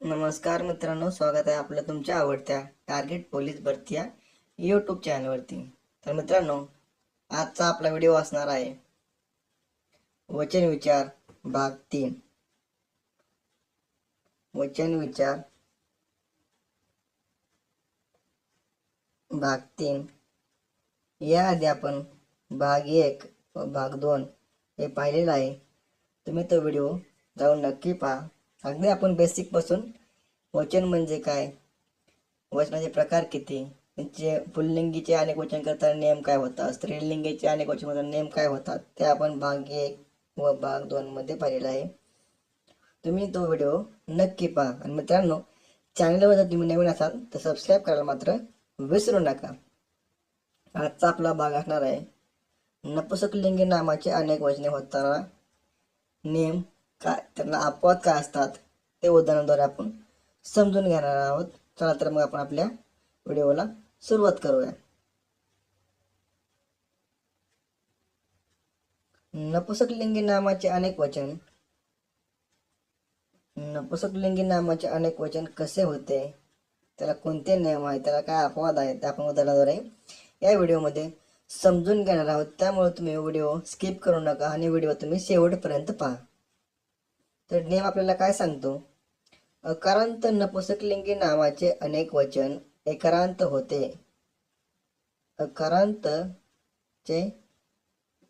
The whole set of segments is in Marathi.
नमस्कार मित्रांनो स्वागत आहे आपलं तुमच्या आवडत्या टार्गेट पोलीस भरती या यूट्यूब चॅनलवरती तर मित्रांनो आजचा आपला व्हिडिओ असणार आहे वचन विचार भाग तीन. वचन विचार भाग तीन. याआधी आपण भाग एक व भाग दोन हे पाहिलेलं आहे. तुम्ही तो व्हिडिओ जाऊन नक्की पहा. अगदी आपण बेसिकपासून वचन म्हणजे काय? वचनाचे प्रकार किती? त्यांचे पुल्लिंगीचे अनेक वचन करताना नियम काय होतात? स्त्रीलिंगीचे अनेक वचन करताना नियम काय होतात? ते आपण भाग एक व भाग दोन मध्ये पाहिलेला आहे. तुम्ही तो व्हिडिओ नक्की पहा. आणि मित्रांनो चॅनलवर जर तुम्ही नवीन असाल तर सबस्क्राईब करायला मात्र विसरू नका. आजचा आपला भाग असणार आहे नपुसकलिंगी नामाचे अनेक वचने होताना नियम काय त्यांना अपवाद काय असतात ते उदाहरणाद्वारे आपण समजून घेणार आहोत. चला तर मग आपण आपल्या व्हिडिओला सुरुवात करूया. नपुसकलिंगी नामाचे अनेक वचन. नपुसकलिंगी नामाचे अनेक वचन कसे होते? त्याला कोणते नियम आहेत? त्याला काय अपवाद आहेत? ते आपण उदाहरणाद्वारे या व्हिडिओमध्ये समजून घेणार आहोत. त्यामुळे तुम्ही व्हिडिओ स्किप करू नका आणि व्हिडिओ तुम्ही शेवटपर्यंत पहा. तर नियम आपल्याला काय सांगतो? अकारांत नपुसकलिंगी नामाचे अनेक वचन एकारांत होते. अकारांत चे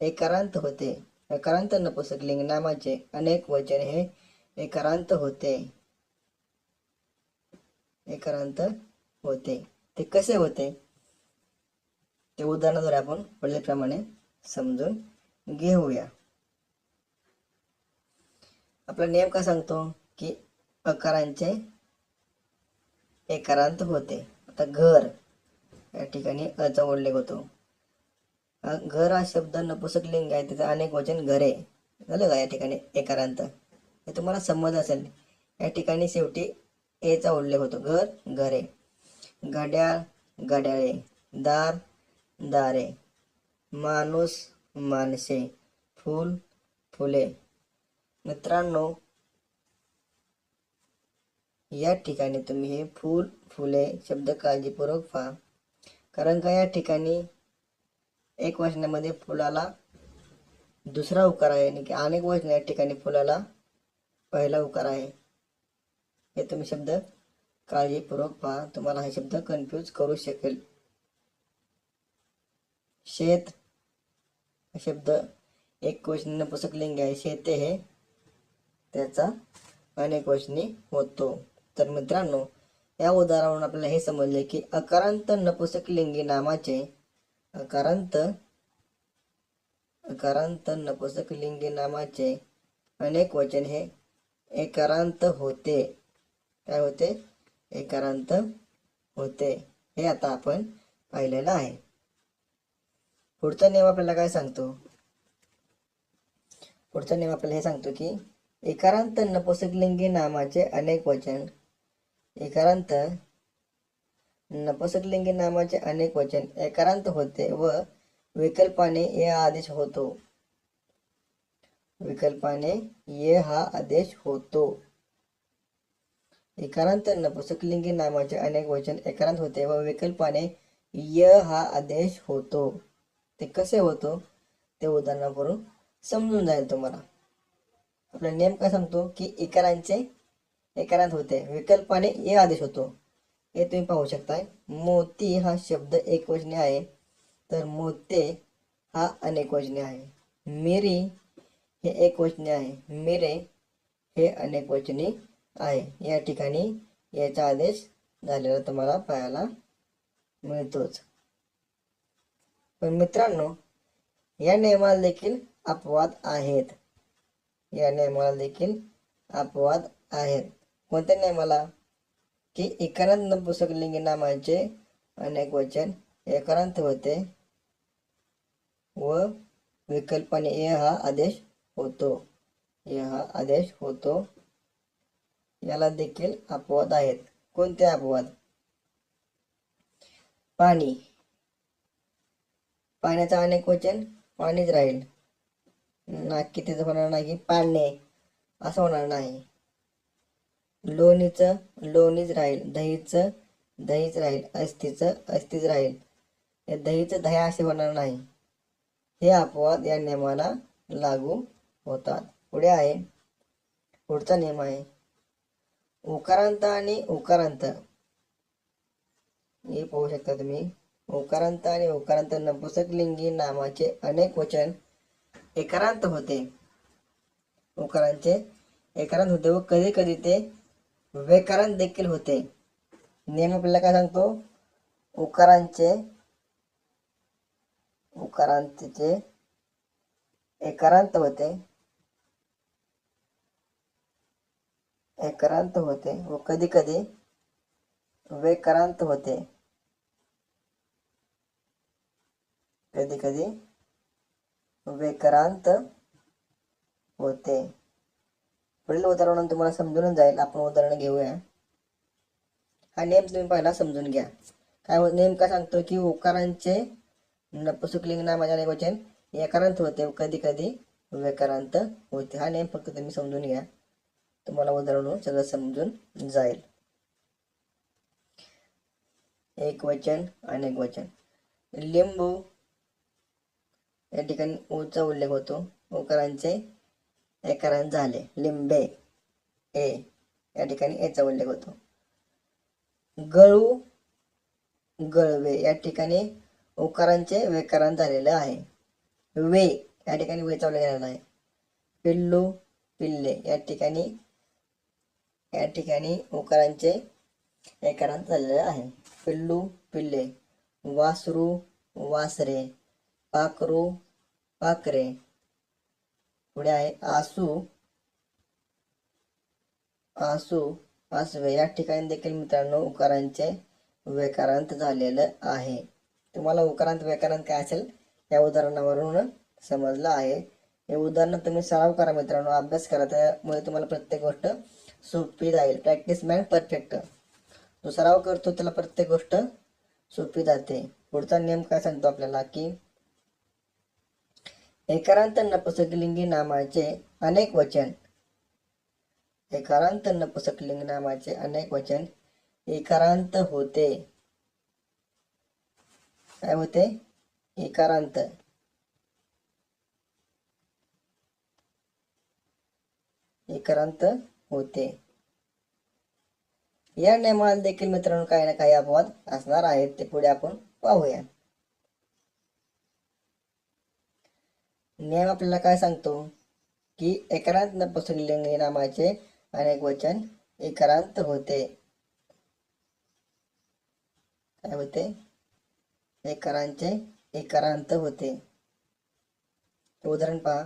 एकारांत होते. अकारांत नपुसकलिंग नामाचे अनेक वचन हे एकारांत होते. एकारांत होते. ते कसे होते? ते उदाहरणाद्वारे आपण पडल्याप्रमाणे समजून घेऊया. आपला नियम काय सांगतो की अकारांचे एकारांत होते. आता घर या ठिकाणी अचा उल्लेख होतो. घर हा शब्द नपुसक लिंग आहे. त्याचं अनेक वचन घरे झालं का या ठिकाणी एकारांत हे तुम्हाला समज असेल. या ठिकाणी शेवटी एचा उल्लेख होतो. घर घरे. घड्याळ घड्याळे. दार दारे. माणूस माणसे. फूल फुले. मित्रांनो या ठिकाणी तुम्ही हे फूल फुले शब्द काळजीपूर्वक पहा. कारण का या ठिकाणी एक वचनामध्ये फुलाला दुसरा उकार आहे आणि अनेक वचन या ठिकाणी फुलाला पहिला उकार आहे. हे तुम्ही शब्द काळजीपूर्वक पहा. तुम्हाला हा शब्द कन्फ्यूज करू शकेल. शेत शब्द एक क्वेश्चन पुस्तक लिंग आहे. शेते हे त्याचा अनेक वचनी होतो. तर मित्रांनो या उदाहरणावरून आपल्याला हे समजले की अकारांत नपुसकलिंगी नामाचे अकारांत अकारांत नपुसकलिंगी नामाचे अनेक वचन हे एकारांत होते. काय होते? एकारांत होते. हे आता आपण पाहिलेलं आहे. पुढचा नियम आपल्याला काय सांगतो? पुढचा नियम आपल्याला हे सांगतो की एकारांत नपुसकलिंगी नामाचे अनेक वचन. एकारांत नपुसकलिंगी नामाचे अनेक वचन. एकारांत होते व विकल्पाने ये आदेश होतो. विकल्पाने ये हा आदेश होतो. एकारांत नपुसकलिंगी नामाचे अनेक वचन. एकारांत होते व विकल्पाने य हा आदेश होतो. ते कसे होतो? ते उदाहरणावरून समजून जाईल तुम्हाला. आपलं नेम काय सांगतो की इकारांचे एकारांत होते. विकल्पाने ए आदेश होतो. हे तुम्ही पाहू शकताय. मोती हा शब्द एकवचनी आहे. तर मोते हा अनेक वचने आहे. मिरी हे एकवचनी आहे. मिरे हे अनेकवचनी आहे. या ठिकाणी याचा आदेश झालेला तुम्हाला पाहायला मिळतोच. पण मित्रांनो या नियमाला देखील अपवाद आहेत. या नियमाला देखील अपवाद आहेत. कोणत्या नियमाला की एकांत नपुसक लिंगी नामाचे अनेक वचन एकांत होते व विकल्पाने ए हा आदेश होतो. ए हा आदेश होतो. याला देखील अपवाद आहेत. कोणते अपवाद? पाणी. पाण्याचं अनेक वचन पाणीच राहील. ना कितीचं होणार नाही की पाळणे. असं होणार नाही. लोणीचं लोणीच राहील. दहीचं दहीच राहील. अस्थीचं अस्थीच राहील. दहीचं दह्या असे होणार नाही. हे अपवाद या नियमाला लागू होतात. पुढे आहे. पुढचा नियम आहे. उकारांत आणि उकारांत. हे पाहू शकता तुम्ही. उकारांत आणि उकारांत नपुसकलिंगी नामाचे अनेक वचन एकारांत होते. उकारांचे एकारांत होते व कधी कधी ते वेकारांत देखील होते. नियम आपल्याला काय सांगतो? उकारांचे उकारांतचे एकारांत होते. एकारांत होते व कधी कधी वेकारांत होते. कधी कधी वेकरांत होते. पुढील उदाहरण तुम्हाला समजून जाईल. आपण उदाहरण घेऊया. हा नेम तुम्ही पहिला समजून घ्या. काय हो- नेम काय सांगतो की उकारांचे नपुसकलिंग नामाचे अनेक वचन एकारांत होते कधी कधी वेकारांत होते. हा नेम फक्त तुम्ही समजून घ्या. तुम्हाला उदाहरण सगळं समजून जाईल. एक वचन अनेक वचन. लिंबू या ठिकाणी ऊचा उल्लेख होतो. उकारांचे एकारांत झाले. लिंबे ए या ठिकाणी एचा उल्लेख होतो. गळू गळवे या ठिकाणी उकारांचे वेकारांत झालेलं आहे. वे या ठिकाणी वेचा उल्लेख झालेला आहे. पिल्लू पिल्ले या ठिकाणी या ठिकाणी उकारांचे एकारांत झालेले आहे. पिल्लू पिल्ले वासरू वासरे पाखरू पाखरे पुढे आहे आसू. आसू आसवे. या ठिकाणी देखील मित्रांनो उकारांचे वेकारांत झालेलं आहे. तुम्हाला उकारांत वेकारांत काय असेल? या उदाहरणावरून समजलं आहे. हे उदाहरण तुम्ही सराव करा मित्रांनो. अभ्यास करा. त्यामुळे तुम्हाला प्रत्येक गोष्ट सोपी जाईल. प्रॅक्टिस मॅन परफेक्ट जो सराव करतो त्याला प्रत्येक गोष्ट सोपी जाते. पुढचा नियम काय सांगतो आपल्याला की एकारांत नपुसकलिंगी नामाचे अनेक वचन. एकारांत नपुसकलिंग नामाचे अनेक वचन एकारांत होते. काय होते? एकारांत. एकारांत होते. या नियमाला देखील मित्रांनो काही ना काही अपवाद असणार आहेत. ते पुढे आपण पाहूया. नियम आपल्याला काय सांगतो? की एकांत न पसरलेले नामाचे अनेक वचन एकरांत होते. काय होते? एकारांचे एकारांत होते. उदाहरण पहा.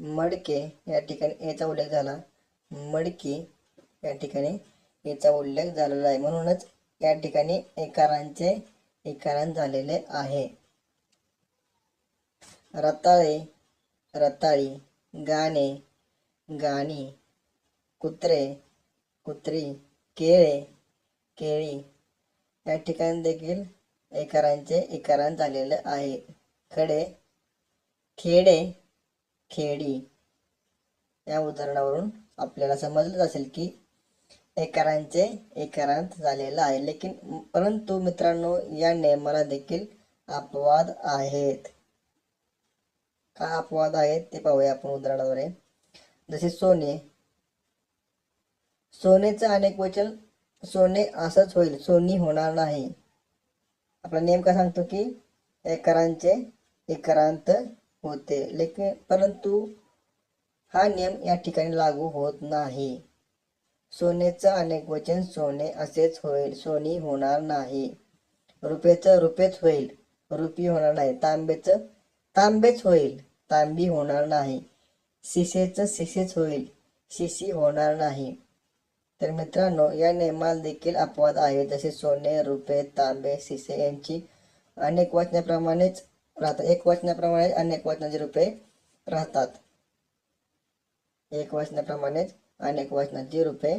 मडके या ठिकाणी याचा उल्लेख झाला. मडकी या ठिकाणी याचा उल्लेख झालेला आहे. म्हणूनच या ठिकाणी एकारांचे एकारांत झालेले आहे. रताळे रताळी गाणे गाणी कुत्रे कुत्री केळे केळी या ठिकाणी देखील एकारांचे एकारांत झालेले आहे. खडे खेडे खेडी या उदाहरणावरून आपल्याला समजलंच असेल की एकारांचे एकारांत झालेलं आहे. लेकिन परंतु मित्रांनो या नियमाला देखील अपवाद आहेत. काय अपवाद आहेत ते पाहूया आपण उदाहरणाद्वारे. जसे सोने. सोनेचं अनेक वचन सोने असंच होईल सोनी होणार नाही. आपला नेम काय सांगतो की एकरांचे एकरांत होते. लेकिन परंतु हा नियम या ठिकाणी लागू होत नाही. सोनेचं अनेक वचन सोने असेच होईल सोनी होणार नाही. रुपयेचं रुपेच होईल रुपी होणार नाही. तांबेचं तांबेच होईल. तांबी होणार नाही. शिशेचं शिशेच होईल. शिशी होणार नाही. तर मित्रांनो या नियमाला देखील अपवाद आहे जसे सोने रुपये तांबे शिसे यांची अनेक वचनाप्रमाणेच राहतात. एक वचनाप्रमाणे अनेक वचनाचे रुपये राहतात. एक वचनाप्रमाणेच अनेक वचनाची रूपे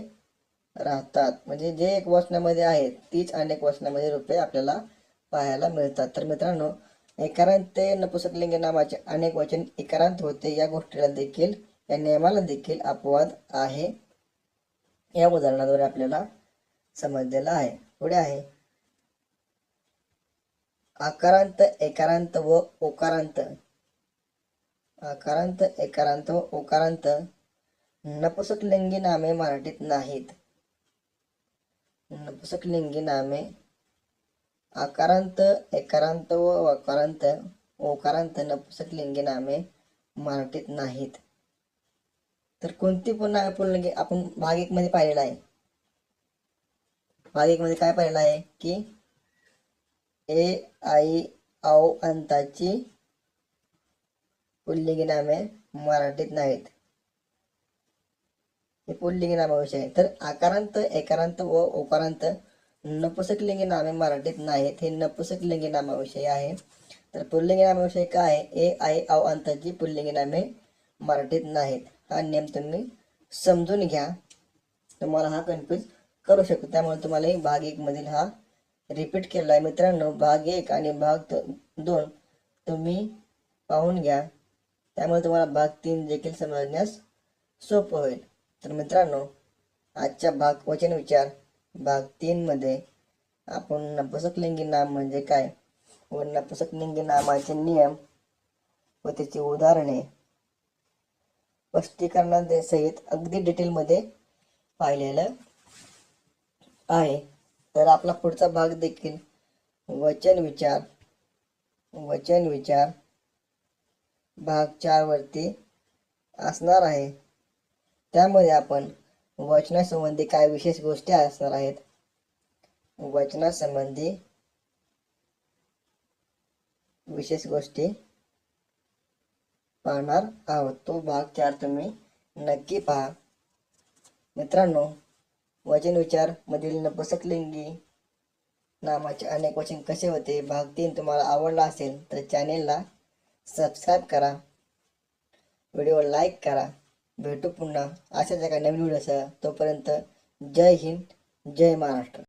राहतात. म्हणजे जे एक वचनामध्ये आहेत तीच अनेक वचनामध्ये रुपये आपल्याला पाहायला मिळतात. तर मित्रांनो एकारांत ते नपुसकलिंग नामाचे अनेक वचन एकांत होते. या गोष्टीला देखील या नियमाला देखील अपवाद आहे. या उदाहरणाद्वारे आपल्याला समजलेलं आहे. पुढे आहे. आकारांत एकारांत व ओकारांत. आकारांत एकारांत व ओकारांत नपुसकलिंगी नामे मराठीत नाहीत. नपुसकलिंगी नामे आकारांत एकारांत व वकारांत ओकारांत नपुसकलिंगी नामे मराठीत नाहीत. तर कोणती पुन्हा पुल्लिंगी आपण भाग एक मध्ये पाहिलेला आहे? भाग एक मध्ये काय पाहिलेलं आहे? की ए आई औ अंताची पुल्लिंगी नामे मराठीत नाहीत. हे पुल्लिंगी नामाविषयी आहे. तर आकारांत एकारांत व ओकारांत नपुसकलिंगी नामे मराठीत नाहीत. हे नपुसकलिंगी नामाविषयी आहे. तर पुल्लिंगी नामाविषयी काय आहे? ए आय औ अंताची पुल्लिंगी नामे मराठीत नाहीत. हा नियम तुम्ही समजून घ्या. तुम्हाला हा कन्फ्यूज करू शकतो. त्यामुळे तुम्हाला भाग एक मधील हा रिपीट केला आहे. मित्रांनो भाग एक आणि भाग दोन तुम्ही पाहून घ्या. त्यामुळे तुम्हाला भाग तीन देखील समजण्यास सोपं होईल. तर मित्रांनो आजच्या भाग वचन विचार भाग तीन मध्ये आपण नपुसकलिंगी नाम म्हणजे काय? व नपुसकलिंगी नामाचे नियम व त्याची उदाहरणे स्पष्टीकरणा सहित अगदी डिटेलमध्ये पाहिलेलं आहे. तर आपला पुढचा भाग देखील वचन विचार वचन विचार भाग चार वरती असणार आहे. त्यामध्ये आपण वचनासंबंधी काय विशेष गोष्टी असणार आहेत? वचनासंबंधी विशेष गोष्टी पाहणार आहोत. तो भाग चार तुम्ही नक्की पहा. मित्रांनो वचन विचार मधील नपुसकलिंगी नामाचे अनेक वचन कसे होते? भाग तीन तुम्हाला आवडला असेल तर चॅनेलला सबस्क्राईब करा. व्हिडिओ लाईक करा. भेटू पुन्हा. अशाच एका नवीन व्हिडिओसह तोपर्यंत जय हिंद जय महाराष्ट्र.